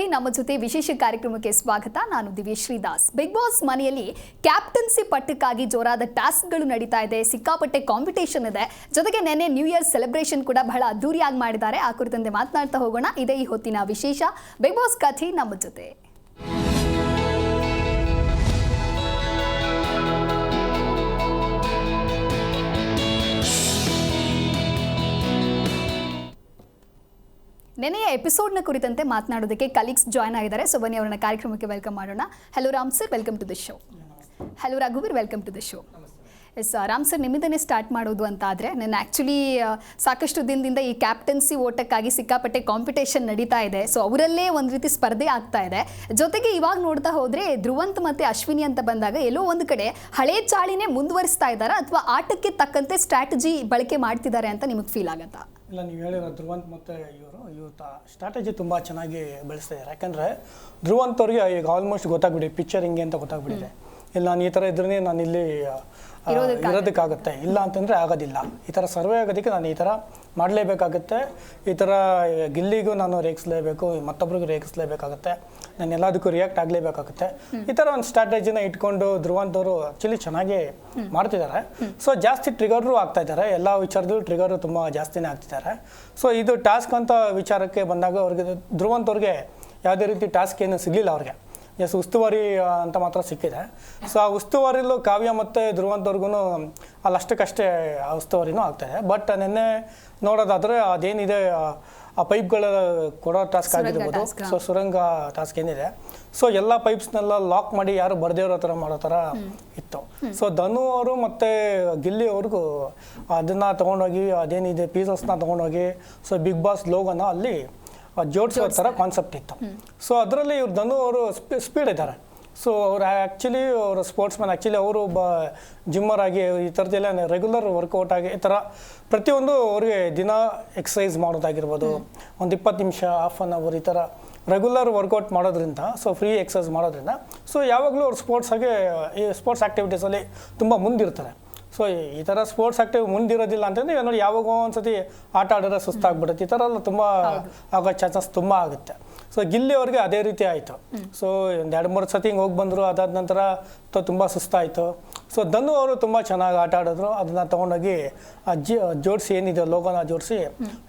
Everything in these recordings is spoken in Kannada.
ಕಥೆ ನಮ್ಮ ಜೊತೆ ವಿಶೇಷ ಕಾರ್ಯಕ್ರಮಕ್ಕೆ ಸ್ವಾಗತ. ನಾನು ದಿವ್ಯ ಶ್ರೀದಾಸ್ ಬಿಗ್ ಬಾಸ್ ಮನೆಯಲ್ಲಿ ಕ್ಯಾಪ್ಟನ್ಸಿ ಪಟ್ಟಕ್ಕಾಗಿ ಜೋರಾದ ಟಾಸ್ಕ್ಗಳು ನಡೀತಾ ಇದೆ. ಸಿಕ್ಕಾಪಟ್ಟೆ ಕಾಂಪಿಟೇಷನ್ ಇದೆ. ಜೊತೆಗೆ ನೆನ್ನೆ ನ್ಯೂ ಇಯರ್ ಸೆಲೆಬ್ರೇಷನ್ ಕೂಡ ಬಹಳ ಅದ್ದೂರಿಯಾಗಿ ಮಾಡಿದ್ದಾರೆ. ಆ ಕುರಿತಂತೆ ಮಾತನಾಡ್ತಾ ಹೋಗೋಣ. ಇದೇ ಈ ಹೊತ್ತಿನ ವಿಶೇಷ. ಬಿಗ್ ಬಾಸ್ ಕಥೆ ನಮ್ಮ ಜೊತೆ. ನೆನೆಯ ಎಪಿಸೋಡ್ನ ಕುರಿತಂತೆ ಮಾತನಾಡೋದಕ್ಕೆ ಕಲೀಗ್ಸ್ ಜಾಯ್ನ್ ಆಗಿದ್ದಾರೆ. ಸೊ ಬನ್ನಿ ಅವರನ್ನ ಕಾರ್ಯಕ್ರಮಕ್ಕೆ ವೆಲ್ಕಮ್ ಮಾಡೋಣ. Hello Ram sir welcome to the show hello ರಘುವೀರ್ welcome to the show yes Ram sir ನಿಮ್ಮಿಂದನೇ start ಮಾಡೋದು ಅಂತ ಆದರೆ ನಾನು ಆ್ಯಕ್ಚುಲಿ ಸಾಕಷ್ಟು ದಿನದಿಂದ ಈ ಕ್ಯಾಪ್ಟನ್ಸಿ ಓಟಕ್ಕಾಗಿ ಸಿಕ್ಕಾಪಟ್ಟೆ ಕಾಂಪಿಟೇಷನ್ ನಡೀತಾ ಇದೆ. ಸೊ ಅವರಲ್ಲೇ ಒಂದು ರೀತಿ ಸ್ಪರ್ಧೆ ಆಗ್ತಾ ಇದೆ. ಜೊತೆಗೆ ಇವಾಗ ನೋಡ್ತಾ ಹೋದರೆ ಧ್ರುವಂತ್ ಮತ್ತು ಅಶ್ವಿನಿ ಅಂತ ಬಂದಾಗ ಎಲ್ಲೋ ಒಂದು ಕಡೆ ಹಳೆ ಚಾಳಿನೇ ಮುಂದುವರಿಸ್ತಾ ಇದ್ದಾರಾ ಅಥವಾ ಆಟಕ್ಕೆ ತಕ್ಕಂತೆ ಸ್ಟ್ರಾಟಜಿ ಬಳಕೆ ಮಾಡ್ತಿದ್ದಾರೆ ಅಂತ ನಿಮಗೆ ಫೀಲ್ ಆಗತ್ತಾ? ಇಲ್ಲ ನೀವು ಹೇಳಿರೋ ಧ್ರುವಂತ್ ಮತ್ತು ಇವರು ತ ಸ್ಟ್ರಾಟಜಿ ತುಂಬ ಚೆನ್ನಾಗಿ ಬೆಳೆಸ್ತಾ ಇದ್ದಾರೆ ಯಾಕಂದರೆ ಧ್ರುವಂತ್ ಅವ್ರಿಗೆ ಈಗ ಆಲ್ಮೋಸ್ಟ್ ಗೊತ್ತಾಗ್ಬಿಡಿ ಪಿಕ್ಚರ್ ಹಿಂಗೆ ಅಂತ ಗೊತ್ತಾಗ್ಬಿಟ್ಟಿದೆ. ಇಲ್ಲ ನಾನು ಈ ಥರ ಇದ್ರೇ ನಾನು ಇಲ್ಲಿ ಇರೋದಕ್ಕಾಗುತ್ತೆ. ಇಲ್ಲ ಅಂತಂದರೆ ಆಗೋದಿಲ್ಲ. ಈ ಥರ ಸರ್ವೆ ಆಗೋದಕ್ಕೆ ನಾನು ಈ ಥರ ಮಾಡಲೇಬೇಕಾಗುತ್ತೆ. ಈ ಥರ ಗಿಲ್ಲಿಗೂ ನಾನು ರೇಗಿಸ್ಲೇಬೇಕು ಮತ್ತೊಬ್ರಿಗೂ ರೇಗಿಸ್ಲೇಬೇಕಾಗುತ್ತೆ. ನಾನು ಎಲ್ಲದಕ್ಕೂ ರಿಯಾಕ್ಟ್ ಆಗಲೇಬೇಕಾಗುತ್ತೆ. ಈ ಥರ ಒಂದು ಸ್ಟ್ರಾಟಜಿನ ಇಟ್ಕೊಂಡು ಧ್ರುವಂತವರು ಆ್ಯಕ್ಚುಲಿ ಚೆನ್ನಾಗಿ ಮಾಡ್ತಿದ್ದಾರೆ. ಸೊ ಜಾಸ್ತಿ ಟ್ರಿಗರು ಆಗ್ತಾ ಇದ್ದಾರೆ. ಎಲ್ಲ ವಿಚಾರದಲ್ಲೂ ಟ್ರಿಗರು ತುಂಬ ಜಾಸ್ತಿನೇ ಆಗ್ತಿದ್ದಾರೆ. ಸೊ ಇದು ಟಾಸ್ಕ್ ಅಂತ ವಿಚಾರಕ್ಕೆ ಬಂದಾಗ ಅವ್ರಿಗೆ ಧ್ರುವಂತವ್ರಿಗೆ ಯಾವುದೇ ರೀತಿ ಟಾಸ್ಕ್ ಏನು ಸಿಗಲಿಲ್ಲ ಅವ್ರಿಗೆ. ಎಸ್ ಉಸ್ತುವಾರಿ ಅಂತ ಮಾತ್ರ ಸಿಕ್ಕಿದೆ. ಸೊ ಆ ಉಸ್ತುವಾರಿಲೂ ಕಾವ್ಯ ಮತ್ತು ಧ್ರುವಂತವ್ರಿಗೂ ಅಲ್ಲಷ್ಟಕ್ಕಷ್ಟೇ ಆ ಉಸ್ತುವಾರಿನೂ ಆಗ್ತಾಯಿದೆ ಬಟ್ ನಿನ್ನೆ ನೋಡೋದಾದರೆ ಅದೇನಿದೆ ಆ- ಪೈಪ್ಗಳ ಕೊಡೋ ಟಾಸ್ಕ್ ಆಗಿರ್ಬೋದು. ಸೊ ಸುರಂಗ ಟಾಸ್ಕ್ ಏನಿದೆ. ಸೊ ಎಲ್ಲ ಪೈಪ್ಸ್ನೆಲ್ಲ ಲಾಕ್ ಮಾಡಿ ಯಾರು ಬರ್ದೇ ಇರೋ ಥರ ಮಾಡೋ ಥರ ಇತ್ತು. ಸೊ ಧನು ಅವರು ಮತ್ತು ಗಿಲ್ಲಿ ಅವ್ರಿಗೂ ಅದನ್ನು ತೊಗೊಂಡೋಗಿ ಅದೇನಿದೆ ಪೀಸಸ್ನ ತೊಗೊಂಡೋಗಿ ಸೊ ಬಿಗ್ ಬಾಸ್ ಲೋಗೋನ ಅಲ್ಲಿ ಜೋಡಿಸೋ ಥರ ಕಾನ್ಸೆಪ್ಟ್ ಇತ್ತು. ಸೊ ಅದರಲ್ಲಿ ಇವ್ರು ಧನು ಅವರು ಸ್ಪೀಡ್ ಇದ್ದಾರೆ. ಸೊ ಅವ್ರು ಆ್ಯಕ್ಚುಲಿ ಅವರು ಸ್ಪೋರ್ಟ್ಸ್ ಮ್ಯಾನ್ ಆ್ಯಕ್ಚುಲಿ ಅವರು ಒಬ್ಬ ಜಿಮ್ಮರ್ ಆಗಿ ಈ ಥರದ್ದೆಲ್ಲ ರೆಗ್ಯುಲರ್ ವರ್ಕೌಟ್ ಆಗಿ ಈ ಥರ ಪ್ರತಿಯೊಂದು ಅವ್ರಿಗೆ ದಿನ ಎಕ್ಸಸೈಸ್ ಮಾಡೋದಾಗಿರ್ಬೋದು. ಒಂದು ಇಪ್ಪತ್ತು ನಿಮಿಷ ಹಾಫ್ ಆನ್ ಅವರ್ ಈ ಥರ ರೆಗ್ಯುಲರ್ ವರ್ಕೌಟ್ ಮಾಡೋದ್ರಿಂದ ಸೊ ಫ್ರೀ ಎಕ್ಸಸೈಸ್ ಮಾಡೋದ್ರಿಂದ ಸೊ ಯಾವಾಗಲೂ ಅವ್ರು ಸ್ಪೋರ್ಟ್ಸ್ ಆಗಿ ಈ ಸ್ಪೋರ್ಟ್ಸ್ ಆ್ಯಕ್ಟಿವಿಟೀಸಲ್ಲಿ ತುಂಬ ಮುಂದಿರ್ತಾರೆ. ಸೊ ಈ ಥರ ಸ್ಪೋರ್ಟ್ಸ್ ಆಕ್ಟಿವ್ ಮುಂದಿರೋದಿಲ್ಲ ಅಂತಂದ್ರೆ ಇವಾಗ ನೋಡಿ ಯಾವಾಗೋ ಒಂದ್ಸತಿ ಆಟ ಆಡಿದ್ರೆ ಸುಸ್ತಾಗ್ಬಿಡುತ್ತೆ. ಈ ಥರ ಎಲ್ಲ ತುಂಬ ಆಗೋ ಚಾನ್ಸಸ್ ತುಂಬ ಆಗುತ್ತೆ. ಸೊ ಗಿಲ್ಲಿ ಅವ್ರಿಗೆ ಅದೇ ರೀತಿ ಆಯಿತು. ಸೊ ಒಂದು ಎರಡು ಮೂರು ಸತಿ ಹಿಂಗೆ ಹೋಗಿ ಬಂದರು ಅದಾದ ನಂತರ ತುಂಬಾ ತುಂಬ ಸುಸ್ತಾಯಿತು. ಸೊ ಧನು ಅವರು ತುಂಬ ಚೆನ್ನಾಗಿ ಆಟ ಆಡಿದ್ರು. ಅದನ್ನು ತೊಗೊಂಡೋಗಿ ಜಿ ಜೋಡಿಸಿ ಏನಿದೆ ಲೋಗೋನ ಜೋಡಿಸಿ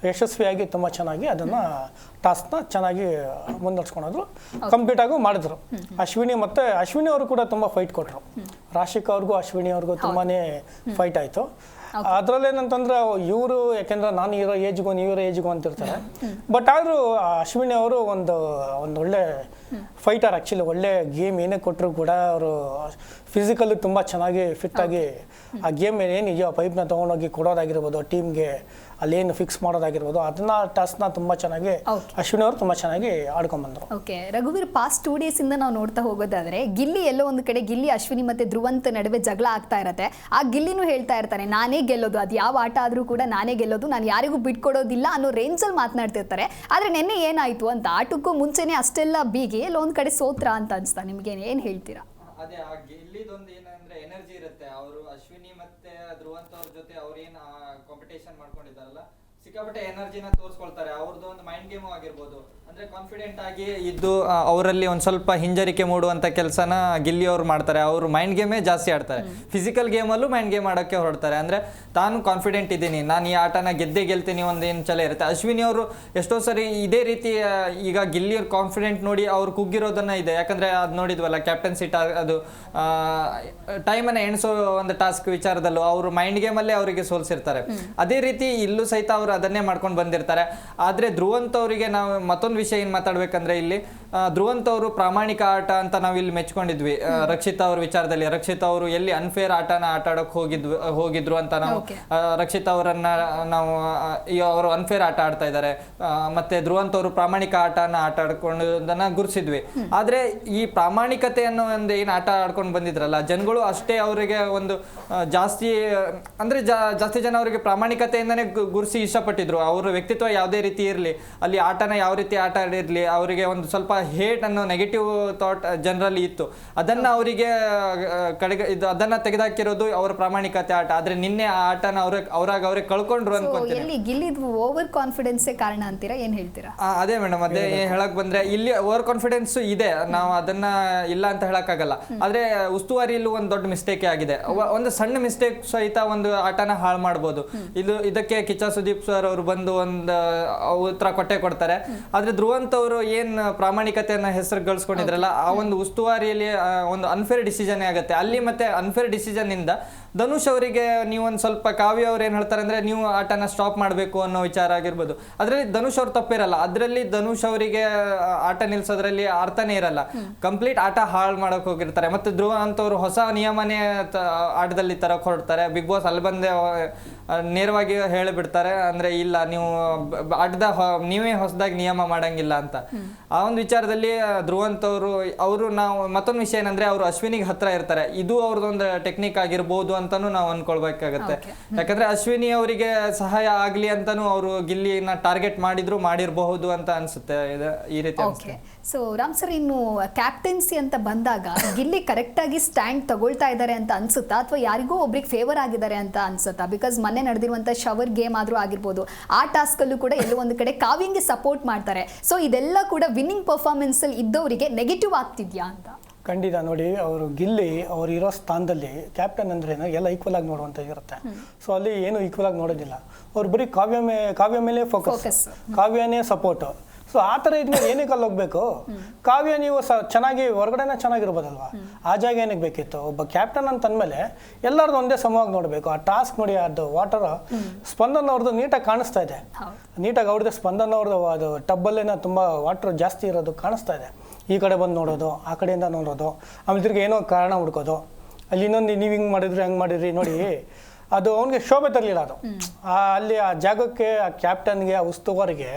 ಯಶಸ್ವಿಯಾಗಿ ತುಂಬ ಚೆನ್ನಾಗಿ ಅದನ್ನು ಟಾಸ್ಕ್ನ ಚೆನ್ನಾಗಿ ಮುಂದುವರ್ಸ್ಕೊಂಡಿದ್ರು. ಕಂಪ್ಲೀಟ್ ಆಗು ಮಾಡಿದ್ರು. ಅಶ್ವಿನಿ ಮತ್ತು ಅಶ್ವಿನಿ ಅವರು ಕೂಡ ತುಂಬ ಫೈಟ್ ಕೊಟ್ಟರು ರಾಶಿಕ್ ಅವ್ರಿಗೂ ಅಶ್ವಿನಿ ಅವ್ರಿಗೂ ತುಂಬಾ ಫೈಟ್ ಆಯಿತು. ಅದ್ರಲ್ಲಿ ಏನಂತಂದ್ರೆ ಇವರು ಯಾಕೆಂದ್ರೆ ನಾನು ಇರೋ ಏಜ್ಗೋ ನೀವು ಇರೋ ಏಜ್ಗೂ ಅಂತಿರ್ತಾರೆ. ಬಟ್ ಆದರೂ ಅಶ್ವಿನಿ ಅವರು ಒಂದು ಒಂದು ಒಳ್ಳೆ ಫೈಟರ್ ಆ್ಯಕ್ಚುಲಿ ಒಳ್ಳೆ ಗೇಮ್ ಏನೇ ಕೊಟ್ಟರು ಕೂಡ ಅವರು ಫಿಸಿಕಲ್ ತುಂಬ ಚೆನ್ನಾಗಿ ಫಿಟ್ ಆಗಿ ಆ ಗೇಮ್ ಏನಿದೆಯೋ ಪೈಪ್ನ ತೊಗೊಂಡೋಗಿ ಕೊಡೋದಾಗಿರ್ಬೋದು ಟೀಮ್ಗೆ ಅಲ್ಲೇನು ಫಿಕ್ಸ್ ಮಾಡೋದಾಗಿರ್ಬೋದು ಅದನ್ನ ಟಾಸ್ಕ್ನ ತುಂಬ ಚೆನ್ನಾಗಿ. ಅಶ್ವಿನಿ ಅವರು ತುಂಬ ಚೆನ್ನಾಗಿ ಆಡ್ಕೊಂಡ್ಬಂದರು ಓಕೆ ರಘುವೀರ್ ಪಾಸ್ಟ್ ಟೂ ಡೇಸ್ ಇಂದ ನಾವು ನೋಡ್ತಾ ಹೋಗೋದಾದ್ರೆ ಗಿಲ್ಲಿ ಎಲ್ಲೋ ಒಂದು ಕಡೆ ಗಿಲ್ಲಿ ಅಶ್ವಿನಿ ಮತ್ತೆ ಧ್ರುವಂತ ನಡುವೆ ಜಗಳ ಆಗ್ತಾ ಇರತ್ತೆ. ಆ ಗಿಲ್ಲಿನೂ ಹೇಳ್ತಾ ಇರ್ತಾನೆ ನಾನೇ ಗೆಲ್ಲೋದು ಅದು ಯಾವ ಆಟ ಆದ್ರೂ ಕೂಡ ನಾನೇ ಗೆಲ್ಲೋದು ನಾನು ಯಾರಿಗೂ ಬಿಟ್ಕೊಡೋದಿಲ್ಲ ಅನ್ನೋ ರೇಂಜಲ್ಲಿ ಮಾತನಾಡ್ತಿರ್ತಾರೆ. ಆದ್ರೆ ನಿನ್ನೆ ಏನಾಯ್ತು ಅಂತ ಆಟಕ್ಕೂ ಮುಂಚೆನೆ ಅಷ್ಟೆಲ್ಲ ಬೀಗಿ ಎಲ್ಲೋ ಒಂದು ಕಡೆ ಸೋತ್ರ ಅಂತ ಅನ್ಸ್ತಾ ನಿಮ್ಗೆ ಏನು ಹೇಳ್ತೀರಾ ಅದೇ ಆ ಗೆಲ್ಲಿದೊಂದು ಏನಂದ್ರೆ ಎನರ್ಜಿ ಇರುತ್ತೆ ಅವರು ಅಶ್ವಿನಿ ಮತ್ತೆ ಧ್ರುವಂತ್ ಅವ್ರ ಜೊತೆ ಅವ್ರೇನ್ ಕಾಂಪಿಟೇಷನ್ ಮಾಡ್ಕೊಂಡಿದ್ದಾರಲ್ಲ ಸಿಕ್ಕಾಪಟ್ಟೆ ಎನರ್ಜಿನ ತೋರಿಸ್ಕೊಳ್ತಾರೆ. ಅವ್ರದ್ದು ಒಂದು ಮೈಂಡ್ ಗೇಮು ಆಗಿರ್ಬೋದು. ಅಂದರೆ ಕಾನ್ಫಿಡೆಂಟ್ ಆಗಿ ಇದ್ದು ಅವರಲ್ಲಿ ಒಂದು ಸ್ವಲ್ಪ ಹಿಂಜರಿಕೆ ಮೂಡುವಂಥ ಕೆಲಸನ ಗಿಲ್ಲಿ ಅವ್ರು ಮಾಡ್ತಾರೆ. ಅವರು ಮೈಂಡ್ ಗೇಮೇ ಜಾಸ್ತಿ ಆಡ್ತಾರೆ. ಫಿಸಿಕಲ್ ಗೇಮಲ್ಲೂ ಮೈಂಡ್ ಗೇಮ್ ಆಡೋಕ್ಕೆ ಹೊರಡ್ತಾರೆ. ಅಂದರೆ ತಾನು ಕಾನ್ಫಿಡೆಂಟ್ ಇದ್ದೀನಿ. ನಾನು ಈ ಆಟನ ಗೆದ್ದೇ ಗೆಲ್ತೀನಿ ಒಂದೇನು ಚಲ ಇರುತ್ತೆ. ಅಶ್ವಿನಿ ಅವರು ಎಷ್ಟೋ ಸರಿ ಇದೇ ರೀತಿ ಈಗ ಗಿಲ್ಲಿ ಅವ್ರ ಕಾನ್ಫಿಡೆಂಟ್ ನೋಡಿ ಅವ್ರು ಕುಗ್ಗಿರೋದನ್ನ ಇದೆ. ಯಾಕಂದರೆ ಅದು ನೋಡಿದ್ವಲ್ಲ ಕ್ಯಾಪ್ಟನ್ಸಿ ಟಾ ಅದು ಟೈಮನ್ನು ಎಣಿಸೋ ಒಂದು ಟಾಸ್ಕ್ ವಿಚಾರದಲ್ಲೂ ಅವರು ಮೈಂಡ್ ಗೇಮಲ್ಲೇ ಅವರಿಗೆ ಸೋಲ್ಸಿರ್ತಾರೆ. ಅದೇ ರೀತಿ ಇಲ್ಲೂ ಸಹಿತ ಅವರು ಅದನ್ನೇ ಮಾಡ್ಕೊಂಡು ಬಂದಿರ್ತಾರೆ. ಆದ್ರೆ ಧ್ರುವಂತ್ ಅವರಿಗೆ ನಾವು ಮತ್ತೊಂದು ವಿಷಯ ಏನು ಮಾತಾಡ್ಬೇಕಂದ್ರೆ ಇಲ್ಲಿ ಧ್ರುವಂತ್ ಅವರು ಪ್ರಾಮಾಣಿಕ ಆಟ ಅಂತ ನಾವು ಇಲ್ಲಿ ಮೆಚ್ಕೊಂಡಿದ್ವಿ. ರಕ್ಷಿತಾ ಅವ್ರ ವಿಚಾರದಲ್ಲಿ. ರಕ್ಷಿತಾ ಅವರು ಎಲ್ಲಿ ಅನ್ಫೇರ್ ಆಟನ ಆಟ ಆಡೋಕೆ ಹೋಗಿದ್ವಿ ಹೋಗಿದ್ರು ಅಂತ ನಾವು ರಕ್ಷಿತಾ ಅವರನ್ನ ನಾವು ಅವರು ಅನ್ಫೇರ್ ಆಟ ಆಡ್ತಾ ಇದ್ದಾರೆ. ಮತ್ತೆ ಧ್ರುವಂತ್ ಅವರು ಪ್ರಾಮಾಣಿಕ ಆಟನ ಆಟ ಆಡ್ಕೊಂಡನ್ನ ಗುರುಸಿದ್ವಿ ಆದ್ರೆ ಈ ಪ್ರಾಮಾಣಿಕತೆ ಅನ್ನೋ ಒಂದು ಏನು ಆಟ ಆಡ್ಕೊಂಡು ಬಂದಿದ್ರಲ್ಲ ಜನಗಳು ಅಷ್ಟೇ ಅವರಿಗೆ ಒಂದು ಜಾಸ್ತಿ ಅಂದ್ರೆ ಜಾಸ್ತಿ ಜನ ಅವರಿಗೆ ಪ್ರಾಮಾಣಿಕತೆಯಿಂದನೇ ಗುರುಸಿ ಗುರುಸಿ ಇಷ್ಟಪಟ್ಟಿದ್ರು. ಅವ್ರ ವ್ಯಕ್ತಿತ್ವ ಯಾವುದೇ ರೀತಿ ಇರಲಿ ಅಲ್ಲಿ ಆಟನ ಯಾವ ರೀತಿ ಆಟ ಆಡಿರಲಿ ಅವರಿಗೆ ಒಂದು ಸ್ವಲ್ಪ ಹೇಟ್ ಅನ್ನೋ ನೆಗೆಟಿವ್ ಥಾಟ್ ಜನರಲ್ಲಿ ಇತ್ತು. ಅದನ್ನ ಅವರಿಗೆ ಕಡೆಗೆ ಇದು ಅದನ್ನ ತೆಗೆದಾಕಿರೋದು ಅವರ ಪ್ರಾಮಾಣಿಕತೆ ಆಟ. ಆದ್ರೆ ನಿನ್ನೆ ಆ ಆಟನ ಅವ್ರ ಅವರಾಗ ಅವ್ರಿಗೆ ಕಳ್ಕೊಂಡ್ರು ಅನ್ಕೊಂತೀನಿ. ಗಿಲ್ಲಿದ್ ಓವರ್ ಕಾನ್ಫಿಡೆನ್ಸ್ ಕಾರಣ ಅಂತೀರಾ? ಏನು ಹೇಳ್ತೀರಾ? ಅದೇ ಮೇಡಮ್ ಅದೇ ಹೇಳಕ್ ಬಂದ್ರೆ ಇಲ್ಲಿ ಓವರ್ ಕಾನ್ಫಿಡೆನ್ಸ್ ಇದೆ. ನಾವು ಅದನ್ನ ಇಲ್ಲ ಅಂತ ಹೇಳಕ್ಕಾಗಲ್ಲ. ಆದ್ರೆ ಉಸ್ತುವಾರಿಯಲ್ಲೂ ಒಂದು ದೊಡ್ಡ ಮಿಸ್ಟೇಕ್ ಆಗಿದೆ. ಒಂದು ಸಣ್ಣ ಮಿಸ್ಟೇಕ್ ಸಹಿತ ಒಂದು ಆಟನ ಹಾಳು ಮಾಡ್ಬೋದು. ಇದು ಇದಕ್ಕೆ ಕಿಚ್ಚ ಸುದೀಪ್ ಸರ್ ಅವರು ಬಂದು ಒಂದು ಉತ್ತರ ಕೊಟ್ಟೆ ಕೊಡ್ತಾರೆ. ಆದ್ರೆ ಧ್ರುವಂತ ಅವರು ಏನ್ ಪ್ರಾಮಾಣಿಕತೆಯನ್ನ ಹೆಸರು ಗಳಿಸ್ಕೊಂಡಿದ್ರಲ್ಲ ಆ ಒಂದು ಉಸ್ತುವಾರಿಯಲ್ಲಿ ಒಂದು ಅನ್ಫೇರ್ ಡಿಸಿಷನ್ ಆಗುತ್ತೆ. ಅಲ್ಲಿ ಮತ್ತೆ ಅನ್ಫೇರ್ ಡಿಸಿಷನ್ ಇಂದ ಧನುಷ್ ಅವರಿಗೆ ನೀವು ಒಂದು ಸ್ವಲ್ಪ ಕಾವ್ಯ ಅವ್ರು ಏನ್ ಹೇಳ್ತಾರೆ ಅಂದ್ರೆ ನೀವು ಆಟನ ಸ್ಟಾಪ್ ಮಾಡಬೇಕು ಅನ್ನೋ ವಿಚಾರ ಆಗಿರ್ಬೋದು. ಅದರಲ್ಲಿ ಧನುಷ್ ಅವ್ರು ತಪ್ಪಿರಲ್ಲ. ಅದರಲ್ಲಿ ಧನುಷ್ ಅವರಿಗೆ ಆಟ ನಿಲ್ಸೋದ್ರಲ್ಲಿ ಅರ್ಥನೇ ಇರಲ್ಲ. ಕಂಪ್ಲೀಟ್ ಆಟ ಹಾಳು ಮಾಡಕ್ ಹೋಗಿರ್ತಾರೆ. ಮತ್ತೆ ಧ್ರುವ ಅವರು ಹೊಸ ನಿಯಮನೇ ಆಟದಲ್ಲಿ ತರಕ್ ಹೊರಡ್ತಾರೆ ಬಿಗ್ ಬಾಸ್ ಅಲ್ಲಿ ಬಂದೇ ನೇರವಾಗಿ ಹೇಳಿಬಿಡ್ತಾರೆ. ಅಂದ್ರೆ ಇಲ್ಲ ನೀವು ಅಡ್ಡದ ನೀವೇ ಹೊಸದಾಗಿ ನಿಯಮ ಮಾಡಂಗಿಲ್ಲ ಅಂತ. ಆ ಒಂದು ವಿಚಾರದಲ್ಲಿ ಧ್ರುವಂತ ಅವರು ಅವರು ನಾವು ಮತ್ತೊಂದು ವಿಷಯ ಏನಂದ್ರೆ ಅವರು ಅಶ್ವಿನಿಗೆ ಹತ್ರ ಇರ್ತಾರೆ. ಇದು ಅವ್ರದ್ದೊಂದು ಟೆಕ್ನಿಕ್ ಆಗಿರ್ಬೋದು ಅಂತಾನು ನಾವು ಅನ್ಕೊಳ್ಬೇಕಾಗತ್ತೆ. ಯಾಕಂದ್ರೆ ಅಶ್ವಿನಿ ಅವರಿಗೆ ಸಹಾಯ ಆಗ್ಲಿ ಅಂತಾನು ಅವರು ಗಿಲ್ಲಿನ ಟಾರ್ಗೆಟ್ ಮಾಡಿದ್ರು ಮಾಡಿರಬಹುದು ಅಂತ ಅನ್ಸುತ್ತೆ ಈ ರೀತಿ ಸೊ ರಾಮ್ ಸರ್ ಇನ್ನು ಕ್ಯಾಪ್ಟನ್ಸಿ ಅಂತ ಬಂದಾಗ ಗಿಲ್ಲಿ ಕರೆಕ್ಟಾಗಿ ಸ್ಟ್ಯಾಂಡ್ ತಗೊಳ್ತಾ ಇದ್ದಾರೆ ಅಂತ ಅನ್ಸುತ್ತಾ? ಅಥವಾ ಯಾರಿಗೋ ಒಬ್ರಿಗೆ ಫೇವರ್ ಆಗಿದ್ದಾರೆ ಅಂತ ಅನ್ಸುತ್ತಾ? ಬಿಕಾಸ್ ಮೊನ್ನೆ ನಡೆದಿರುವಂತ ಶವರ್ ಗೇಮ್ ಆದರೂ ಆಗಿರ್ಬೋದು ಆ ಟಾಸ್ಕಲ್ಲೂ ಕೂಡ ಎಲ್ಲೋ ಒಂದು ಕಡೆ ಕಾವ್ಯಂಗೆ ಸಪೋರ್ಟ್ ಮಾಡ್ತಾರೆ. ಸೊ ಇದೆಲ್ಲ ಕೂಡ ವಿನ್ನಿಂಗ್ ಪರ್ಫಾರ್ಮೆನ್ಸ್ ಅಲ್ಲಿ ಇದ್ದವರಿಗೆ ನೆಗೆಟಿವ್ ಆಗ್ತಿದ್ಯಾ ಅಂತ? ಖಂಡಿತ. ನೋಡಿ ಅವರು ಗಿಲ್ಲಿ ಅವರು ಇರೋ ಸ್ಥಾನದಲ್ಲಿ ಕ್ಯಾಪ್ಟನ್ ಅಂದ್ರೆ ಎಲ್ಲ ಈಕ್ವಲ್ ಆಗಿ ನೋಡುವಂತ ಇರುತ್ತೆ. ಸೊ ಅಲ್ಲಿ ಏನು ಈಕ್ವಲ್ ಆಗಿ ನೋಡೋದಿಲ್ಲ. ಅವ್ರು ಬರೀ ಕಾವ್ಯ ಮೇ ಕಾವ್ಯ ಮೇಲೆ ಫೋಕಸ್ ಕಾವ್ಯನೇ ಸಪೋರ್ಟ್ ಸೊ ಆ ಥರ ಇದ್ಮೇಲೆ ಏನಕ್ಕೆ ಅಲ್ಲಿ ಹೋಗ್ಬೇಕು? ಕಾವ್ಯ ನೀವು ಸ ಚೆನ್ನಾಗಿ ಹೊರಗಡೆನೇ ಚೆನ್ನಾಗಿರ್ಬೋದಲ್ವಾ? ಆ ಜಾಗ ಏನಕ್ಕೆ ಬೇಕಿತ್ತು? ಒಬ್ಬ ಕ್ಯಾಪ್ಟನ್ ಅಂತ ಅಂದಮೇಲೆ ಎಲ್ಲರದ್ದು ಒಂದೇ ಸಮವಾಗಿ ನೋಡಬೇಕು. ಆ ಟಾಸ್ಕ್ ನೋಡಿ ಅದು ವಾಟರ್ ಸ್ಪಂದನ ಅವ್ರದ್ದು ನೀಟಾಗಿ ಕಾಣಿಸ್ತಾ ಇದೆ. ನೀಟಾಗಿ ಅವ್ರದ್ದು ಸ್ಪಂದನ ಅವ್ರದ್ದು ಅದು ಟಬ್ಬಲ್ಲೇನ ತುಂಬ ವಾಟರ್ ಜಾಸ್ತಿ ಇರೋದು ಕಾಣಿಸ್ತಾ ಇದೆ. ಈ ಕಡೆ ಬಂದು ನೋಡೋದು ಆ ಕಡೆಯಿಂದ ನೋಡೋದು ಆಮೇಲೆ ತಿರ್ಗಿ ಏನೋ ಕಾರಣ ಹುಡ್ಕೋದು. ಅಲ್ಲಿ ಇನ್ನೊಂದು ನೀವು ಹಿಂಗೆ ಮಾಡಿದ್ರಿ ಹಂಗೆ ಮಾಡಿದ್ರಿ ನೋಡಿ ಅದು ಅವನಿಗೆ ಶೋಭೆ ತರಲಿಲ್ಲ ಅದು. ಅಲ್ಲಿ ಆ ಜಾಗಕ್ಕೆ ಆ ಕ್ಯಾಪ್ಟನ್ಗೆ ಆ ಉಸ್ತುವಾರಿಗೆ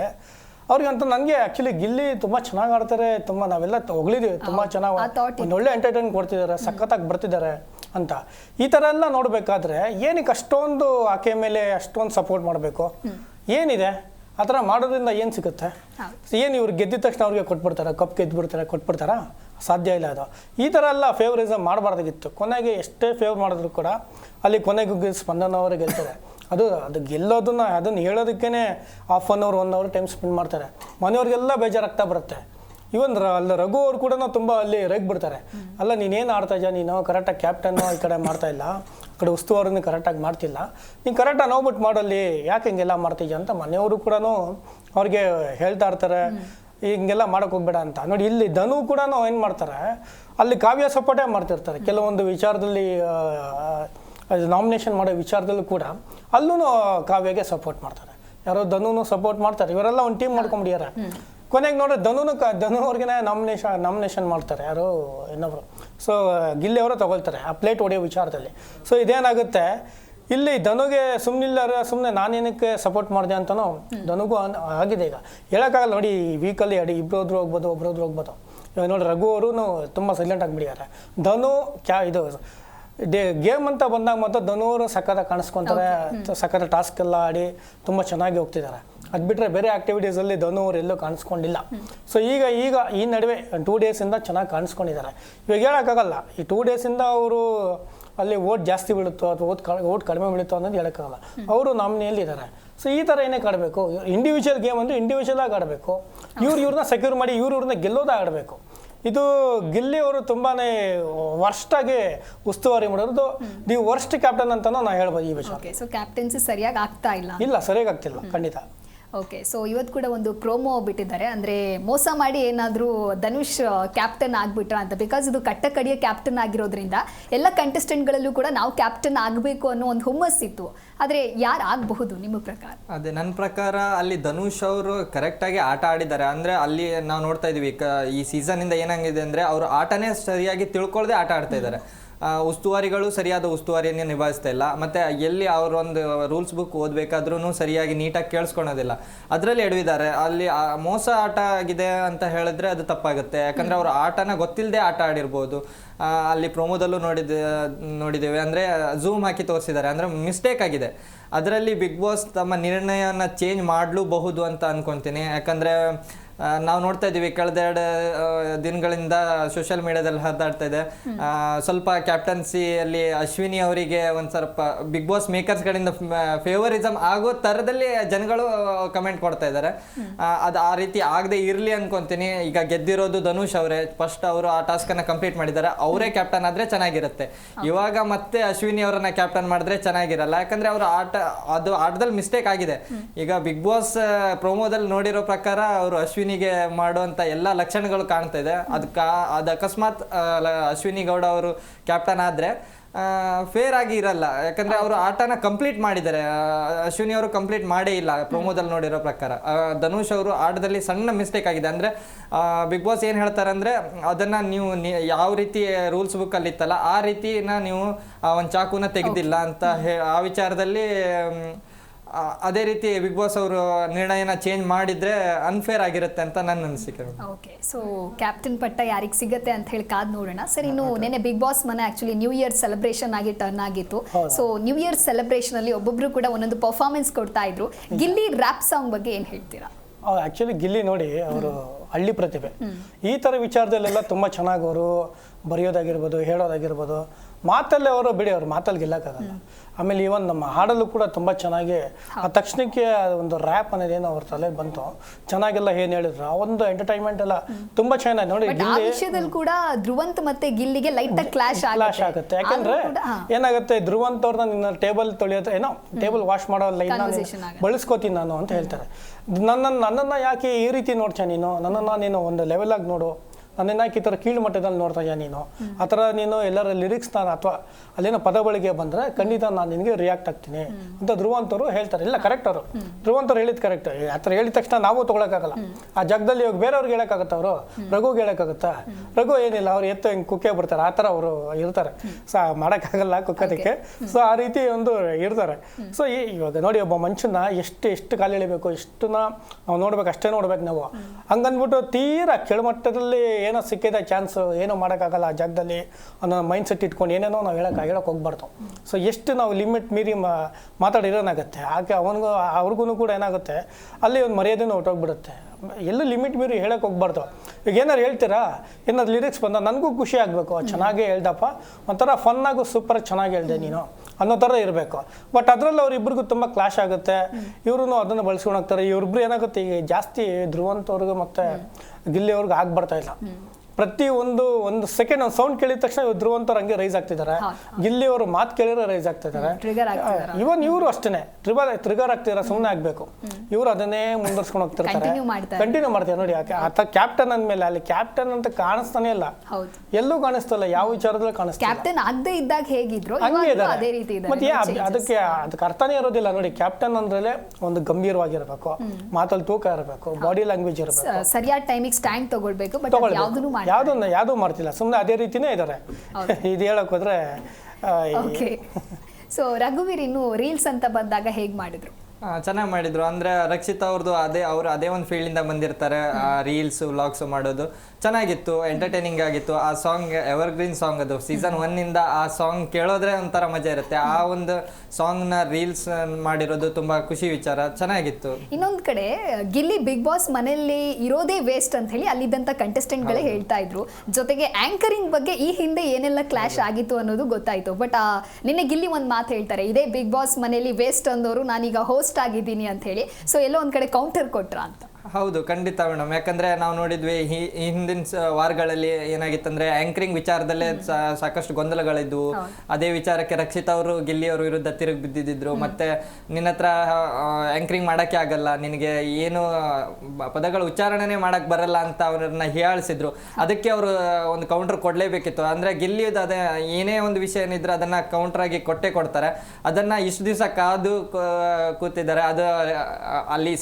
ಅವ್ರಿಗೆ ಅಂತ ನನಗೆ ಆ್ಯಕ್ಚುಲಿ ಗಿಲ್ಲಿ ತುಂಬ ಚೆನ್ನಾಗಿ ಆಡ್ತಾರೆ ತುಂಬ ನಾವೆಲ್ಲ ಹೊಗಳಿದ್ದೀವಿ ತುಂಬ ಚೆನ್ನಾಗಿ ಒಂದು ಒಳ್ಳೆ ಎಂಟರ್ಟೈನ್ ಕೊಡ್ತಿದ್ದಾರೆ ಸಖತ್ತಾಗಿ ಬರ್ತಿದ್ದಾರೆ ಅಂತ. ಈ ಥರ ಎಲ್ಲ ನೋಡಬೇಕಾದ್ರೆ ಏನಕ್ಕೆ ಅಷ್ಟೊಂದು ಆಕೆ ಮೇಲೆ ಅಷ್ಟೊಂದು ಸಪೋರ್ಟ್ ಮಾಡಬೇಕು? ಏನಿದೆ? ಆ ಥರ ಮಾಡೋದ್ರಿಂದ ಏನು ಸಿಗುತ್ತೆ? ಏನು ಇವ್ರು ಗೆದ್ದಿದ ತಕ್ಷಣ ಅವ್ರಿಗೆ ಕೊಟ್ಬಿಡ್ತಾರೆ? ಕಪ್ ಗೆದ್ಬಿಡ್ತಾರೆ ಕೊಟ್ಬಿಡ್ತಾರಾ? ಸಾಧ್ಯ ಇಲ್ಲ ಅದು. ಈ ಥರ ಎಲ್ಲ ಫೇವರಿಸಮ್ ಮಾಡಬಾರ್ದಾಗಿತ್ತು. ಕೊನೆಗೆ ಎಷ್ಟೇ ಫೇವರ್ ಮಾಡಿದ್ರು ಕೂಡ ಅಲ್ಲಿ ಕೊನೆಗೆ ಗೆದ್ದು ಸ್ಪಂದನ ಅವರೇ ಗೆಲ್ತಾರೆ. ಅದು ಅದು ಗೆಲ್ಲೋದನ್ನ ಅದನ್ನು ಹೇಳೋದಕ್ಕೇ half an hour one hour time spend ಮಾಡ್ತಾರೆ. ಮನೆಯವ್ರಿಗೆಲ್ಲ ಬೇಜಾರಾಗ್ತಾ ಬರುತ್ತೆ. ಇವನ್ ರ ಅಲ್ಲಿ ರಘು ಅವ್ರು ಕೂಡ ತುಂಬ ಅಲ್ಲಿ ರೇಗ್ ಬಿಡ್ತಾರೆ. ಅಲ್ಲ ನೀನೇನು ಆಡ್ತಾ ಇದ್ಯಾ ನೀನು? ಕರೆಕ್ಟಾಗಿ ಕ್ಯಾಪ್ಟನ್ ಈ ಕಡೆ ಮಾಡ್ತಾ ಇಲ್ಲ. ಆ ಕಡೆ ಉಸ್ತುವಾರನ್ನು ಕರೆಕ್ಟಾಗಿ ಮಾಡ್ತಿಲ್ಲ. ನೀನು ಕರೆಕ್ಟಾಗಿ ನೋಡ್ಬಿಟ್ಟು ಮಾಡಲ್ಲಿ ಯಾಕೆ ಹಿಂಗೆಲ್ಲ ಮಾಡ್ತಿದ್ಯಾ ಅಂತ ಮನೆಯವರು ಕೂಡ ಅವ್ರಿಗೆ ಹೇಳ್ತಾ ಇರ್ತಾರೆ. ಹಿಂಗೆಲ್ಲ ಮಾಡಕ್ಕೆ ಹೋಗ್ಬೇಡ ಅಂತ. ನೋಡಿ ಇಲ್ಲಿ ಧನು ಕೂಡ ಏನು ಮಾಡ್ತಾರೆ? ಅಲ್ಲಿ ಕಾವ್ಯ ಸಪೋರ್ಟೇ ಮಾಡ್ತಿರ್ತಾರೆ. ಕೆಲವೊಂದು ವಿಚಾರದಲ್ಲಿ ನಾಮಿನೇಷನ್ ಮಾಡೋ ವಿಚಾರದಲ್ಲೂ ಕೂಡ ಅಲ್ಲೂ ಕಾವ್ಯಗೆ ಸಪೋರ್ಟ್ ಮಾಡ್ತಾರೆ. ಯಾರೋ ಧನುನು ಸಪೋರ್ಟ್ ಮಾಡ್ತಾರೆ. ಇವರೆಲ್ಲ ಒಂದು ಟೀಮ್ ಮಾಡ್ಕೊಂಡ್ಬಿಡ್ಯಾರ ಕೊನೆಗೆ ನೋಡ್ರೆ ಧನುನು ಕ ಧನು ಅವ್ರಿಗೆ ನಾಮಿನೇಷನ್ ನಾಮಿನೇಷನ್ ಮಾಡ್ತಾರೆ. ಯಾರು ಇನ್ನೊಬ್ರು. ಸೊ ಗಿಲ್ಲಿ ಅವರು ತಗೊಳ್ತಾರೆ ಆ ಪ್ಲೇಟ್ ಹೊಡೆಯೋ ವಿಚಾರದಲ್ಲಿ. ಸೊ ಇದೇನಾಗುತ್ತೆ? ಇಲ್ಲಿ ಧನುಗೆ ಸುಮ್ಮನಿಲ್ಲರ ಸುಮ್ಮನೆ ನಾನೇನಕ್ಕೆ ಸಪೋರ್ಟ್ ಮಾಡಿದೆ ಅಂತನೋ ಧನುಗೂ ಅನ್- ಆಗಿದೆ ಈಗ. ಹೇಳೋಕ್ಕಾಗಲ್ಲ ನೋಡಿ ಈ ವೀಕಲ್ಲಿ ಅಡಿ ಇಬ್ಬರೋದ್ರು ಹೋಗ್ಬೋದು ಒಬ್ಬರೋದ್ರು ಹೋಗ್ಬೋದು. ಇವಾಗ ನೋಡಿ ರಘು ಅವರು ತುಂಬ ಸೈಲೆಂಟ್ ಆಗಿಬಿಟ್ಟಿದ್ದಾರೆ ಧನು ಕ್ಯಾ ಇದು ಡೇ ಗೇಮ್ ಅಂತ ಬಂದಾಗ ಮಾತ್ರ ಧನು ಸಕ್ಕತ್ತ ಕಾಣಿಸ್ಕೊಂತಾರೆ. ಸಖತ್ ಟಾಸ್ಕ್ ಎಲ್ಲ ಆಡಿ ತುಂಬ ಚೆನ್ನಾಗಿ ಹೋಗ್ತಿದ್ದಾರೆ. ಅದು ಬಿಟ್ಟರೆ ಬೇರೆ ಆ್ಯಕ್ಟಿವಿಟೀಸಲ್ಲಿ ಅಲ್ಲಿ ಅವ್ರು ಎಲ್ಲೂ ಕಾಣಿಸ್ಕೊಂಡಿಲ್ಲ. ಸೊ ಈಗ ಈಗ ಈ ನಡುವೆ ಟೂ ಡೇಸಿಂದ ಚೆನ್ನಾಗಿ ಕಾಣಿಸ್ಕೊಂಡಿದ್ದಾರೆ. ಇವಾಗ ಹೇಳೋಕ್ಕಾಗಲ್ಲ ಈ ಟೂ ಡೇಸಿಂದ ಅವರು ಅಲ್ಲಿ ಓಟ್ ಜಾಸ್ತಿ ಬೀಳುತ್ತೋ ಅಥವಾ ಓಟ್ ಓಟ್ ಕಡಿಮೆ ಬೀಳುತ್ತೋ ಅನ್ನೋದು ಹೇಳೋಕ್ಕಾಗಲ್ಲ ಅವರು ನಾಮಿನಿಯಲ್ಲಿ ಇದ್ದಾರೆ ಸೊ ಈ ಥರ ಏನೇ ಕಾಡಬೇಕು. ಇಂಡಿವಿಜುವಲ್ ಗೇಮ್ ಅಂದರೆ ಇಂಡಿವಿಜುವಲ್ ಆಗಿ ಆಡಬೇಕು. ಇವ್ರು ಇವ್ರನ್ನ ಸೆಕ್ಯೂರ್ ಮಾಡಿ ಇವ್ರು ಇವ್ರನ್ನ ಗೆಲ್ಲೋದೇ ಆಡಬೇಕು. ಇದು ಗಿಲ್ಲಿ ಅವರು ತುಂಬಾನೇ ವರ್ಸ್ಟಾಗಿ ಉಸ್ತುವಾರಿ ಮಾಡಿರೋದು ದಿ ವರ್ಸ್ಟ್ ಕ್ಯಾಪ್ಟನ್ ಅಂತಾನು ನಾ ಹೇಳ್ಬೋದು ಈ ವಿಷಯ ಸೊ ಕ್ಯಾಪ್ಟನ್ಸಿ ಸರಿಯಾಗಿ ಆಗ್ತಾ ಇಲ್ಲ. ಇಲ್ಲ ಸರಿಯಾಗಿ ಆಗ್ತಿಲ್ಲ ಖಂಡಿತ. ಓಕೆ ಸೊ ಇವತ್ತು ಕೂಡ ಒಂದು ಪ್ರೋಮೋ ಬಿಟ್ಟಿದ್ದಾರೆ. ಅಂದರೆ ಮೋಸ ಮಾಡಿ ಏನಾದರೂ ಧನುಷ್ ಕ್ಯಾಪ್ಟನ್ ಆಗಿಬಿಟ್ರ ಅಂತ. ಬಿಕಾಸ್ ಇದು ಕಟ್ಟಕಡಿಯ ಕ್ಯಾಪ್ಟನ್ ಆಗಿರೋದ್ರಿಂದ ಎಲ್ಲ ಕಂಟೆಸ್ಟೆಂಟ್ಗಳಲ್ಲೂ ಕೂಡ ನಾವು ಕ್ಯಾಪ್ಟನ್ ಆಗಬೇಕು ಅನ್ನೋ ಒಂದು ಹುಮ್ಮಸ್ಸಿತ್ತು ಆದರೆ ಯಾರು ಆಗಬಹುದು ನಿಮ್ಮ ಪ್ರಕಾರ? ಅದೇ ನನ್ನ ಪ್ರಕಾರ ಅಲ್ಲಿ ಧನುಷ್ ಅವರು ಕರೆಕ್ಟಾಗಿ ಆಟ ಆಡಿದ್ದಾರೆ. ಅಂದರೆ ಅಲ್ಲಿ ನಾವು ನೋಡ್ತಾ ಇದೀವಿ ಈ ಸೀಸನಿಂದ ಏನಾಗಿದೆ ಅಂದರೆ ಅವರು ಆಟನೇ ಸರಿಯಾಗಿ ತಿಳ್ಕೊಳ್ಳದೆ ಆಟ ಆಡ್ತಾ ಇದ್ದಾರೆ. ಉಸ್ತುವಾರಿಗಳು ಸರಿಯಾದ ಉಸ್ತುವಾರಿಯನ್ನು ನಿಭಾಯಿಸ್ತಾ ಇಲ್ಲ. ಮತ್ತು ಎಲ್ಲಿ ಅವರೊಂದು ರೂಲ್ಸ್ ಬುಕ್ ಓದಬೇಕಾದ್ರೂ ಸರಿಯಾಗಿ ನೀಟಾಗಿ ಕೇಳಿಸ್ಕೊಳೋದಿಲ್ಲ. ಅದರಲ್ಲಿ ಎಡವಿದ್ದಾರೆ. ಅಲ್ಲಿ ಮೋಸ ಆಟ ಆಗಿದೆ ಅಂತ ಹೇಳಿದ್ರೆ ಅದು ತಪ್ಪಾಗುತ್ತೆ. ಯಾಕಂದರೆ ಅವರು ಆಟನ ಗೊತ್ತಿಲ್ಲದೆ ಆಟ ಆಡಿರ್ಬೋದು. ಅಲ್ಲಿ ಪ್ರೊಮೋದಲ್ಲೂ ನೋಡಿದ ನೋಡಿದ್ದೇವೆ. ಅಂದರೆ ಝೂಮ್ ಹಾಕಿ ತೋರಿಸಿದ್ದಾರೆ. ಅಂದರೆ ಮಿಸ್ಟೇಕ್ ಆಗಿದೆ. ಅದರಲ್ಲಿ ಬಿಗ್ ಬಾಸ್ ತಮ್ಮ ನಿರ್ಣಯವನ್ನು ಚೇಂಜ್ ಮಾಡಲೂಬಹುದು ಅಂತ ಅಂದ್ಕೊತೀನಿ ಯಾಕಂದರೆ ನಾವು ನೋಡ್ತಾ ಇದೀವಿ ಕಳೆದೆರಡು ದಿನಗಳಿಂದ ಸೋಷಿಯಲ್ ಮೀಡಿಯಾದಲ್ಲಿ ಹರಿದಾಡ್ತಾ ಇದೆ. ಸ್ವಲ್ಪ ಕ್ಯಾಪ್ಟನ್ಸಿಯಲ್ಲಿ ಅಶ್ವಿನಿ ಅವರಿಗೆ ಒಂದು ಸ್ವಲ್ಪ ಬಿಗ್ ಬಾಸ್ ಮೇಕರ್ಸ್ ಗಳಿಂದ ಫೇವರಿಸಮ್ ಆಗೋ ಥರದಲ್ಲಿ ಜನಗಳು ಕಮೆಂಟ್ ಕೊಡ್ತಾ ಇದ್ದಾರೆ. ಅದು ಆ ರೀತಿ ಆಗದೆ ಇರಲಿ ಅನ್ಕೊಂತೀನಿ. ಈಗ ಗೆದ್ದಿರೋದು ಧನುಷ್ ಅವರೇ ಫಸ್ಟ್ ಅವರು ಆ ಟಾಸ್ಕ್ ಅನ್ನ ಕಂಪ್ಲೀಟ್ ಮಾಡಿದ್ದಾರೆ. ಅವರೇ ಕ್ಯಾಪ್ಟನ್ ಆದರೆ ಚೆನ್ನಾಗಿರುತ್ತೆ. ಇವಾಗ ಮತ್ತೆ ಅಶ್ವಿನಿ ಅವರನ್ನ ಕ್ಯಾಪ್ಟನ್ ಮಾಡಿದ್ರೆ ಚೆನ್ನಾಗಿರಲ್ಲ. ಯಾಕಂದ್ರೆ ಅವರು ಆಟ ಅದು ಆಟದಲ್ಲಿ ಮಿಸ್ಟೇಕ್ ಆಗಿದೆ. ಈಗ ಬಿಗ್ ಬಾಸ್ ಪ್ರೊಮೋದಲ್ಲಿ ನೋಡಿರೋ ಪ್ರಕಾರ ಅವರು ಅಶ್ವಿನಿಗೆ ಮಾಡುವಂತ ಎಲ್ಲ ಲಕ್ಷಣಗಳು ಕಾಣ್ತಾ ಇದೆ. ಅದಕ್ಕ ಅದು ಅಕಸ್ಮಾತ್ ಅಶ್ವಿನಿ ಗೌಡ ಅವರು ಕ್ಯಾಪ್ಟನ್ ಆದ್ರೆ ಫೇರ್ ಆಗಿ ಇರಲ್ಲ. ಯಾಕಂದ್ರೆ ಅವರು ಆಟನ ಕಂಪ್ಲೀಟ್ ಮಾಡಿದ್ದಾರೆ. ಅಶ್ವಿನಿ ಅವರು ಕಂಪ್ಲೀಟ್ ಮಾಡೇ ಇಲ್ಲ ಪ್ರೊಮೋದಲ್ಲಿ ನೋಡಿರೋ ಪ್ರಕಾರ. ಧನುಷ್ ಅವರು ಆಟದಲ್ಲಿ ಸಣ್ಣ ಮಿಸ್ಟೇಕ್ ಆಗಿದೆ. ಅಂದ್ರೆ ಬಿಗ್ ಬಾಸ್ ಏನು ಹೇಳ್ತಾರೆ ಅಂದ್ರೆ, ಅದನ್ನ ನೀವು ಯಾವ ರೀತಿ ರೂಲ್ಸ್ ಬುಕ್ ಅಲ್ಲಿ ಇತ್ತಲ್ಲ, ಆ ರೀತಿನ ನೀವು ಒಂದು ಚಾಕುನ ತೆಗೆದಿಲ್ಲ ಅಂತ ಆ ವಿಚಾರದಲ್ಲಿ ಅದೇ ರೀತಿ ಬಿಗ್ ಬಾಸ್ ಅವರು ನಿರ್ಣಯನ ಚೇಂಜ್ ಮಾಡಿದ್ರೆ ಅನ್ಫೇರ್ ಆಗಿರುತ್ತೆ ಅಂತ ನನ್ನ ಅನಿಸಿಕೆ ಓಕೆ ಸೊ ಕ್ಯಾಪ್ಟನ್ ಪಟ್ಟ ಯಾರಿಗೆ ಸಿಗತ್ತೆ ಅಂತ ಹೇಳಿ ಕಾದ್ ನೋಡೋಣ. ಸರ್ ಇನ್ನು ನೆನೆ ಬಿಗ್ ಬಾಸ್ ಮನೆ ಆಕ್ಚುಲಿ ನ್ಯೂ ಇಯರ್ ಸೆಲೆಬ್ರೇಷನ್ ಆಗಿ ಟರ್ನ್ ಆಗಿತ್ತು. ಸೊ ನ್ಯೂ ಇಯರ್ ಸೆಲೆಬ್ರೇಷನ್ ಅಲ್ಲಿ ಒಬ್ಬೊಬ್ರು ಕೂಡ ಒಂದೊಂದು ಪರ್ಫಾರ್ಮೆನ್ಸ್ ಕೊಡ್ತಾ ಇದ್ರು. ಗಿಲ್ಲಿ ರ್ಯಾಪ್ ಸಾಂಗ್ ಬಗ್ಗೆ ಏನ್ ಹೇಳ್ತೀರಾ? ಆ್ಯಕ್ಚುಲಿ ಗಿಲ್ಲಿ ನೋಡಿ ಅವರು ಹಳ್ಳಿ ಪ್ರತಿಭೆ. ಈ ಥರ ವಿಚಾರದಲ್ಲೆಲ್ಲ ತುಂಬ ಚೆನ್ನಾಗಿ ಅವರು ಬರೆಯೋದಾಗಿರ್ಬೋದು ಹೇಳೋದಾಗಿರ್ಬೋದು. ಮಾತಲ್ಲೇ ಅವರು ಬಿಡಿ ಅವ್ರು ಮಾತಲ್ಲಿ ಗೆಲ್ಲಕ್ಕಾಗಲ್ಲ ಆಮೇಲೆ ಈವನ್ ನಮ್ಮ ಹಾಡಲ್ಲೂ ಕೂಡ ತುಂಬ ಚೆನ್ನಾಗಿ ಆ ತಕ್ಷಣಕ್ಕೆ ಒಂದು ರ್ಯಾಪ್ ಅನ್ನೋದೇನೋ ಅವ್ರ ತಲೆ ಬಂತು. ಚೆನ್ನಾಗೆಲ್ಲ ಏನು ಹೇಳಿದ್ರು? ಆ ಒಂದು ಎಂಟರ್ಟೈನ್ಮೆಂಟ್ ಎಲ್ಲ ತುಂಬ ಚೆನ್ನಾಗಿ ನೋಡಿ ಆ ವಿಷಯದಲ್ಲಿ ಕೂಡ ಧ್ರುವಂತ್ ಮತ್ತೆ ಗಿಲ್ಲಿಗೆ ಲೈಟ್ ಕ್ಲಾಶ್ ಕ್ಲಾಶ್ ಆಗುತ್ತೆ. ಯಾಕಂದ್ರೆ ಏನಾಗುತ್ತೆ ಧ್ರುವಂತ್ ಅವ್ರನ್ನ ನಿನ್ನ ಟೇಬಲ್ ತೊಳೆಯೋದು ಏನೋ ಟೇಬಲ್ ವಾಶ್ ಮಾಡೋ ಲೈನ್. ಬಳಸ್ಕೋತೀನಿ ನಾನು ಅಂತ ಹೇಳ್ತಾರೆ. ನನ್ನ ನನ್ನನ್ನು ಯಾಕೆ ಈ ರೀತಿ ನೋಡ್ತೀನಿ ನೀನು? ನನ್ನನ್ನು ನೀನು ಒಂದು ಲೆವೆಲ್ ಆಗಿ ನೋಡು. ನನ್ನನ್ನು ಯಾಕೆ ಈ ಥರ ಕೀಳು ಮಟ್ಟದಲ್ಲಿ ನೋಡ್ತಾ ಇದೆಯಾ ನೀನು. ಆ ಥರ ನೀನು ಎಲ್ಲರ ಲಿರಿಕ್ಸ್ನ ಅಥವಾ ಅಲ್ಲೇನೋ ಪದ ಬಳಕೆ ಬಂದರೆ ಖಂಡಿತ ನಾನು ನಿನಗೆ ರಿಯಾಕ್ಟ್ ಆಗ್ತೀನಿ ಅಂತ ಧ್ರುವಂತರು ಹೇಳ್ತಾರೆ. ಇಲ್ಲ ಕರೆಕ್ಟ್ ಅವರು. ಧ್ರುವಂತರು ಹೇಳಿದ ಕರೆಕ್ಟ್ ಆ ಥರ ಹೇಳಿದ ತಕ್ಷಣ ನಾವು ತೊಗೊಳಕ್ಕಾಗಲ್ಲ. ಆ ಜಾಗದಲ್ಲಿ ಇವಾಗ ಬೇರೆಯವ್ರಿಗೆ ಹೇಳೋಕ್ಕಾಗುತ್ತೆ ಅವರು? ರಘು ಹೇಳೋಕ್ಕಾಗುತ್ತೆ? ರಘು ಏನಿಲ್ಲ ಅವ್ರು ಎತ್ತು ಹಿಂಗೆ ಕುಕ್ಕೆ ಬರ್ತಾರೆ ಆ ಥರ ಅವರು ಇರ್ತಾರೆ. ಸೊ ಮಾಡೋಕ್ಕಾಗಲ್ಲ ಕುಕ್ಕೋದಕ್ಕೆ. ಸೊ ಆ ರೀತಿ ಒಂದು ಇರ್ತಾರೆ. ಸೊ ಇವಾಗ ನೋಡಿ ಒಬ್ಬ ಮನುಷ್ಯನ ಎಷ್ಟು ಎಷ್ಟು ಕಾಲು ಎಳಿಬೇಕು ಎಷ್ಟನ್ನ ನಾವು ನೋಡ್ಬೇಕು ಅಷ್ಟೇ ನೋಡ್ಬೇಕು ನಾವು. ಹಂಗಂದ್ಬಿಟ್ಟು ತೀರಾ ಕೆಳಮಟ್ಟದಲ್ಲಿ ಏನೋ ಸಿಕ್ಕಿದ ಚಾನ್ಸ್, ಏನೋ ಮಾಡೋಕ್ಕಾಗಲ್ಲ ಆ ಜಾಗದಲ್ಲಿ ಅನ್ನೋ ಮೈಂಡ್ ಸೆಟ್ ಇಟ್ಕೊಂಡು ಏನೇನೋ ನಾವು ಹೇಳಕ್ಕೆ ಹೇಳಕ್ಕೆ ಹೋಗ್ಬಾರ್ದು. ಸೊ ಎಷ್ಟು ನಾವು ಲಿಮಿಟ್ ಮೀರಿ ಮಾತಾಡಿರೋನಾಗುತ್ತೆ ಆಕೆ ಅವನಿಗೂ ಅವ್ರಿಗೂ ಕೂಡ ಏನಾಗುತ್ತೆ? ಅಲ್ಲಿ ಒಂದು ಮರ್ಯಾದೆನೂ ಹೊಟ್ಟೋಗ್ಬಿಡುತ್ತೆ ಎಲ್ಲೂ ಲಿಮಿಟ್ ಮೀರಿ ಹೇಳಕ್ಕೆ ಹೋಗ್ಬಾರ್ದು. ಈಗ ಏನಾರು ಹೇಳ್ತೀರಾ? ಏನಾದ್ರು ಲಿರಿಕ್ಸ್ ಬಂದ ನನಗೂ ಖುಷಿ ಆಗಬೇಕು, ಚೆನ್ನಾಗೇ ಹೇಳ್ದಪ್ಪ. ಒಂಥರ ಫನ್ನಾಗೂ ಸೂಪರ್ ಚೆನ್ನಾಗಿ ಹೇಳ್ದೆ ನೀನು ಅನ್ನೋ ಥರ ಇರಬೇಕು. ಬಟ್ ಅದರಲ್ಲಿ ಅವರಿಬ್ಬರಿಗೂ ತುಂಬ ಕ್ಲಾಶ್ ಆಗುತ್ತೆ. ಇವರು ಅದನ್ನು ಬಳಸ್ಕೊಂಡು ಹೋಗ್ತಾರೆ. ಇವ್ರಿಬ್ರು ಏನಾಗುತ್ತೆ ಈಗ ಜಾಸ್ತಿ ಧ್ರುವಂತವ್ರಿಗೂ ಮತ್ತು ಗಿಲ್ಲಿಯವ್ರಿಗೆ ಆಗ್ಬರ್ತಾ ಇಲ್ಲ. ಪ್ರತಿ ಒಂದು ಒಂದು ಸೆಕೆಂಡ್ ಒಂದು ಸೌಂಡ್ ಕೇಳಿದ ತಕ್ಷಣ ಇವ್ರು ಧ್ರುವಂತವ್ರು ಹಂಗೆ ರೈಸ್ ಆಗ್ತಿದ್ದಾರೆ ಗಿಲ್ಲಿ ಅವರು ಮಾತು ಕೇಳಿದ್ರೆ ರೈಸ್ ಆಗ್ತಿದ್ದಾರೆ ಇವನ್ ಇವರು ಅಷ್ಟೇ ಟ್ರಿಬರ್ ಟ್ರಿಗರ್ ಆಗ್ತಿದಾರೆ ಸುಮ್ಮನೆ ಆಗ್ಬೇಕು. ಇವರು ಅದನ್ನೇ ಮುಂದುವರ್ಸ್ಕೊಂಡು ಹೋಗ್ತಿರ್ತಾರೆ. ಕಂಟಿನ್ಯೂ ಮಾಡ್ತಾರೆ. ನೋಡಿ ಯಾಕೆ ಆತ ಕ್ಯಾಪ್ಟನ್ ಅಂದ್ಮೇಲೆ ಅಲ್ಲಿ ಕ್ಯಾಪ್ಟನ್ ಅಂತ ಕಾಣಿಸ್ತಾನೆ ಇಲ್ಲ. ಎಲ್ಲೂ ಕಾಣಿಸ್ತಲ್ಲ ಯಾವ ವಿಚಾರದಲ್ಲೂ ಕಾಣಿಸ್ತಾ ಕ್ಯಾಪ್ಟನ್ ಆಗದೆ ಇದ್ದಾಗ ಹೇಗಿದ್ರು ಹಂಗೆ ಇದ್ದಾರೆ ಮತ್ತೆ ಅದಕ್ಕೆ ಅದಕ್ಕೆ ಅರ್ಥನೇ ಇರೋದಿಲ್ಲ ನೋಡಿ ಕ್ಯಾಪ್ಟನ್ ಅಂದ್ರೆ ಒಂದು ಗಂಭೀರವಾಗಿರ್ಬೇಕು. ಮಾತಲ್ಲಿ ತೂಕ ಇರಬೇಕು ಬಾಡಿ ಲ್ಯಾಂಗ್ವೇಜ್ ಇರಬೇಕು. ಸರಿಯಾದ ಟೈಮಿಗೆ ಸ್ಟ್ಯಾಂಡ್ ತಗೊಳ್ಬೇಕು ಬಟ್ ಯಾವ್ದನ್ನು ಯಾವ್ದನ್ನ ಯಾವ್ದು ಮಾಡ್ತಿಲ್ಲ ಸುಮ್ಮನೆ ಅದೇ ರೀತಿನೇ ಇದ್ದಾರೆ. ಇದು ಹೇಳಕ್ ಹೋದ್ರೆ ಸೊ ರಘುವೀರ್ ಇನ್ನು ರೀಲ್ಸ್ ಅಂತ ಬಂದಾಗ ಹೇಗ್ ಮಾಡಿದ್ರು? ಚೆನ್ನಾಗಿ ಮಾಡಿದ್ರು. ಅಂದ್ರೆ ರಕ್ಷಿತ್ ಅವ್ರದ್ದು ಅದೇ ಅವರು ಅದೇ ಒಂದು ಫೀಲ್ಡ್ ಇಂದ ಬಂದಿರ್ತಾರೆ. ರೀಲ್ಸ್ ವ್ಲಾಗ್ಸ್ ಮಾಡೋದು. ಚೆನ್ನಾಗಿತ್ತು ಎಂಟರ್ಟೈನಿಂಗ್ ಆಗಿತ್ತು. ಆ ಸಾಂಗ್ ಎವರ್ ಗ್ರೀನ್ ಸಾಂಗ್ ಅದು. ಸೀಸನ್ ಒನ್ ಇಂದ ಆ ಸಾಂಗ್ ಕೇಳೋದ್ರೆ ಒಂಥರ ಮಜಾ ಇರುತ್ತೆ. ಆ ಒಂದು ಸಾಂಗ್ನ ರೀಲ್ಸ್ ಮಾಡಿರೋದು ತುಂಬಾ ಖುಷಿ ವಿಚಾರ. ಚೆನ್ನಾಗಿತ್ತು. ಇನ್ನೊಂದ್ ಕಡೆ ಗಿಲ್ಲಿ ಬಿಗ್ ಬಾಸ್ ಮನೆಯಲ್ಲಿ ಇರೋದೇ ವೇಸ್ಟ್ ಅಂತ ಹೇಳಿ ಅಲ್ಲಿದ್ದಂತ ಕಂಟೆಸ್ಟೆಂಟ್ ಗಳೇ ಹೇಳ್ತಾ ಇದ್ರು. ಜೊತೆಗೆ ಆಂಕರಿಂಗ್ ಬಗ್ಗೆ ಈ ಹಿಂದೆ ಏನೆಲ್ಲ ಕ್ಲಾಶ್ ಆಗಿತ್ತು ಅನ್ನೋದು ಗೊತ್ತಾಯ್ತು. ಬಟ್ ನಿನ್ನೆ ಗಿಲ್ಲಿ ಒಂದ್ ಮಾತು ಹೇಳ್ತಾರೆ. ಇದೇ ಬಿಗ್ ಬಾಸ್ ಮನೆಯಲ್ಲಿ ವೇಸ್ಟ್ ಅಂದವರು ನಾನೀಗ ಹೋಸ್ಟ್ ಆಗಿದ್ದೀನಿ ಅಂತ ಹೇಳಿ ಸೊ ಎಲ್ಲೋ ಒಂದ್ ಕಡೆ ಕೌಂಟರ್ ಕೊಟ್ರ ಅಂತ. ಹೌದು ಖಂಡಿತ ಮೇಡಮ್. ಯಾಕಂದ್ರೆ ನಾವು ನೋಡಿದ್ವಿ ಈ ಹಿಂದಿನ ವಾರ್ಗಳಲ್ಲಿ ಏನಾಗಿತ್ತಂದ್ರೆ ಆಂಕರಿಂಗ್ ವಿಚಾರದಲ್ಲೇ ಸಾಕಷ್ಟು ಗೊಂದಲಗಳಿದ್ವು. ಅದೇ ವಿಚಾರಕ್ಕೆ ರಕ್ಷಿತ್ ಅವರು ಗಿಲ್ಲಿ ಅವ್ರ ವಿರುದ್ಧ ತಿರುಗಿ ಬಿದ್ದಿದ್ರು ಮತ್ತೆ ನಿನ್ನ ಹತ್ರ ಆಂಕರಿಂಗ್ ಮಾಡಕ್ಕೆ ಆಗಲ್ಲ. ನಿನಗೆ ಏನು ಪದಗಳ ಉಚ್ಚಾರಣೆನೇ ಮಾಡಕ್ ಬರಲ್ಲ ಅಂತ ಅವ್ರನ್ನ ಹೀಯಾಳಿಸಿದ್ರು. ಅದಕ್ಕೆ ಅವರು ಒಂದು ಕೌಂಟರ್ ಕೊಡಲೇಬೇಕಿತ್ತು. ಅಂದ್ರೆ ಗಿಲ್ಲಿ ಅದೇ ಏನೇ ಒಂದು ವಿಷಯ ಏನಿದ್ರೆ ಅದನ್ನ ಕೌಂಟರ್ ಆಗಿ ಕೊಟ್ಟೆ ಕೊಡ್ತಾರೆ. ಅದನ್ನ ಇಷ್ಟು ದಿವಸ ಕಾದು ಕೂತಿದ್ದಾರೆ. ಅದು ಅಲ್ಲಿ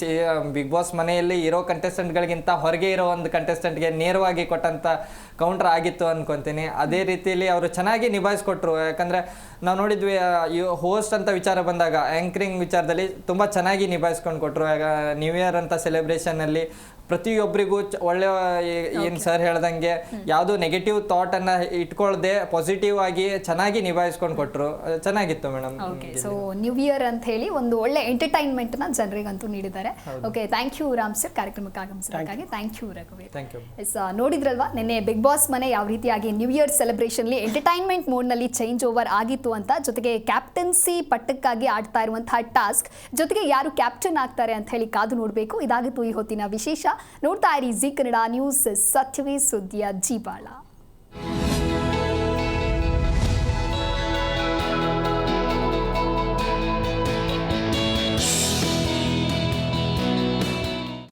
ಬಿಗ್ ಬಾಸ್ ಮನೆಯಲ್ಲಿ ಇರೋ contestant-ಗಳಿಗಿಂತ ಹೊರಗೆ ಇರೋ ಒಂದು contestant-ಗೆ ನೇರವಾಗಿ ಕೊಟ್ಟಂಥ ಕೌಂಟರ್ ಆಗಿತ್ತು ಅನ್ಕೊಂತೀನಿ. ಅದೇ ರೀತಿಯಲ್ಲಿ ಅವರು ಚೆನ್ನಾಗಿ ನಿಭಾಯಿಸ್ಕೊಟ್ರು. ಯಾಕಂದರೆ ನಾವು ನೋಡಿದ್ವಿ ಹೋಸ್ಟ್ ಅಂತ ವಿಚಾರ ಬಂದಾಗ ಆ್ಯಂಕ್ರಿಂಗ್ ವಿಚಾರದಲ್ಲಿ ತುಂಬ ಚೆನ್ನಾಗಿ ನಿಭಾಯಿಸ್ಕೊಂಡು ಈಗ ನ್ಯೂ ಇಯರ್ ಅಂತ ಸೆಲೆಬ್ರೇಷನಲ್ಲಿ ಅಲ್ಲಿ ಪ್ರತಿಯೊಬ್ಬರಿಗೂ ಒಳ್ಳೆ ಏನು ಏನ್ ಸರ್ ಹೇಳ್ದಂಗೆ ಯಾವುದು ನೆಗೆಟಿವ್ ಥಾಟ್ ಅನ್ನ ಇಟ್ಕೊಳ್ದೆ ಪಾಸಿಟಿವ್ ಆಗಿ ಚೆನ್ನಾಗಿ ನಿಭಾಯಿಸ್ಕೊಂಡು ಕೊಟ್ಟರು ಚೆನ್ನಾಗಿತ್ತು madam. Okay so new year ಅಂತ ಹೇಳಿ ಒಂದು ಒಳ್ಳೆ ಎಂಟರ್ಟೈನ್ಮೆಂಟ್ನ ಜನರಿಗಂತೂ ನೀಡಿದ್ದಾರೆ. Okay thank you Ram sir ಕಾರ್ಯಕ್ರಮಕ್ಕೆ ಆಗಮಿಸಿದ್ದಕ್ಕಾಗಿ. ಥ್ಯಾಂಕ್ ಯು ರಘುವೀರ್. ಥ್ಯಾಂಕ್ ಯು ಎಸ್ ನೋಡಿದ್ರಲ್ವಾ ನಿನ್ನೆ ಬಿಗ್ ಬಾಸ್ ಮನೆ ಯಾವ ರೀತಿಯಾಗಿ ನ್ಯೂ ಇಯರ್ ಸೆಲೆಬ್ರೇಷನ್ಲಿ ಎಂಟರ್ಟೈನ್ಮೆಂಟ್ ಮೋಡ್ನಲ್ಲಿ ಚೇಂಜ್ ಓವರ್ ಆಗಿತ್ತು ಅಂತ ಜೊತೆಗೆ ಕ್ಯಾಪ್ಟನ್ಸಿ ಪಟ್ಟಕ್ಕಾಗಿ ಆಡ್ತಾ ಇರುವಂತಹ ಟಾಸ್ಕ್ ಜೊತೆಗೆ ಯಾರು ಕ್ಯಾಪ್ಟನ್ ಆಗ್ತಾರೆ ಅಂತ ಹೇಳಿ ಕಾದು ನೋಡಬೇಕು. ಇದಾಗಿತ್ತು ಈ ಹೊತ್ತಿನ ವಿಶೇಷ. ನೋಡ್ತಾ ಇರಿ ಜಿ ಕನ್ನಡ ನ್ಯೂಸ್ ಸತ್ಯವೇ ಸುದ್ದಿಯ ಜೀವಾಳ